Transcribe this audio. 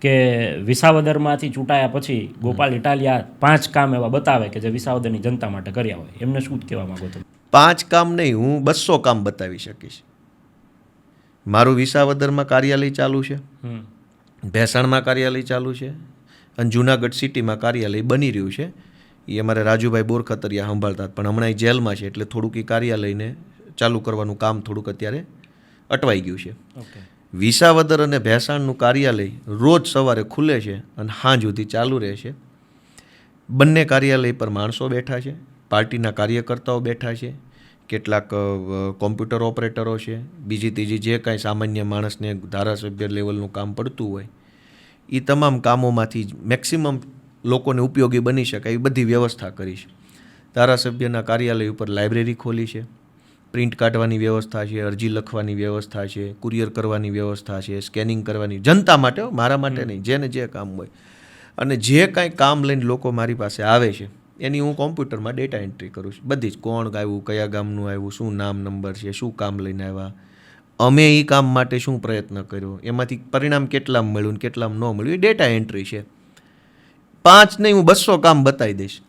કે વિસાવદરમાંથી ચૂંટાયા પછી ગોપાલ ઇટાલિયા પાંચ કામ એવા બતાવે કે જે વિસાવદરની જનતા માટે કર્યા હોય. એમને શું કહેવા માંગો તમે? પાંચ કામ નહીં હું બસો કામ બતાવી શકીશ. મારું વિસાવદરમાં કાર્યાલય ચાલુ છે. ભેસાણમાં કાર્યાલય ચાલુ છે. અને જુનાગઢ સિટીમાં કાર્યાલય બની રહ્યું છે. એ અમારે રાજુભાઈ બોરખતરિયા સંભાળતા પણ હમણાં એ જેલમાં છે એટલે થોડુંક એ કાર્યાલયને ચાલુ કરવાનું કામ થોડુંક અત્યારે અટવાઈ ગયું છે. ઓકે. વિસાવદર અને ભેસાણનું કાર્યાલય રોજ સવારે ખુલે છે અને સાંજ સુધી ચાલુ રહે છે. બંને કાર્યાલય પર માણસો બેઠા છે, પાર્ટીના કાર્યકર્તાઓ બેઠા છે, કેટલાક કોમ્પ્યુટર ઓપરેટરો છે, બીજી ત્રીજી જે કાંઈ સામાન્ય માણસને ધારાસભ્ય લેવલનું કામ પડતું હોય એ તમામ કામોમાંથી મેક્સિમમ લોકોને ઉપયોગી બની શકાય એ બધી વ્યવસ્થા કરી છે. ધારાસભ્યના કાર્યાલય ઉપર લાઇબ્રેરી ખોલી છે. પ્રિન્ટ કાઢવાની વ્યવસ્થા છે અરજી લખવાની વ્યવસ્થા છે કુરિયર કરવાની વ્યવસ્થા છે સ્કેનિંગ કરવાની. જનતા માટે મારા માટે નહીં જેને જે કામ હોય. અને જે કાંઈ કામ લઈને લોકો મારી પાસે આવે છે એની હું કોમ્પ્યુટરમાં ડેટા એન્ટ્રી કરું છું. બધી જ કોણ આવ્યું કયા ગામનું આવ્યું શું નામ નંબર છે શું કામ લઈને આવ્યા. અમે એ કામ માટે શું પ્રયત્ન કર્યો? એમાંથી પરિણામ કેટલામ મળ્યું કેટલામ ન મળ્યું એ ડેટા એન્ટ્રી છે. પાંચ નહીં હું બસો કામ બતાવી દઈશ.